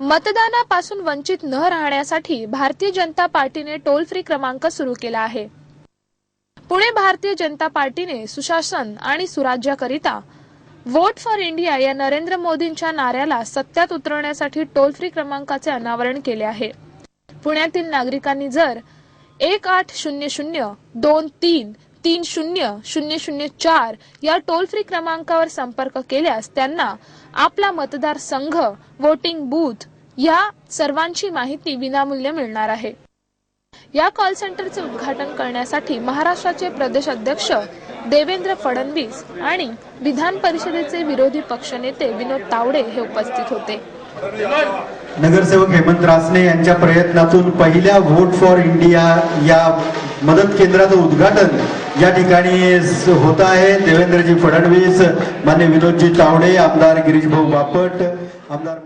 मतदानापासून वंचित न राहण्यासाठी Bharatiya Janata पार्टीने toll free क्रमांक सुरू केला आहे. पुणे भारतीय जनता पार्टीने सुशासन आणि सुराज्याकरिता वोट फॉर इंडिया या नरेंद्र मोदींच्या नाऱ्याला सत्यात उतरवण्यासाठी टोल फ्री क्रमांकाचे अनावरण केले आहे. पुण्यातील नागरिकांनी जर एक आठ शून्य शून्य दोन तीन तीन शून्य शून्य शून्य चार या टोल फ्री क्रमांकावर संपर्क केल्यास त्यांना आपला मतदार संघ वोटिंग बूथ या सर्वांची माहिती विनामूल्य मिळणार आहे. या कॉल सेंटरचे उद्घाटन करण्यासाठी महाराष्ट्राचे प्रदेश अध्यक्ष देवेंद्र फडणवीस आणि विधान परिषदेचे विरोधी पक्षनेते विनोद तावडे हे उपस्थित होते. नगरसेवक हेमंत रासने यांच्या प्रयत्नातून पहिल्या व्होट फॉर इंडिया या मदत केंद्राचं उद्घाटन या ठिकाणी होत आहे. देवेंद्रजी फडणवीस मान्य विनोदजी तावडे आमदार गिरीशभाऊ बापट आमदार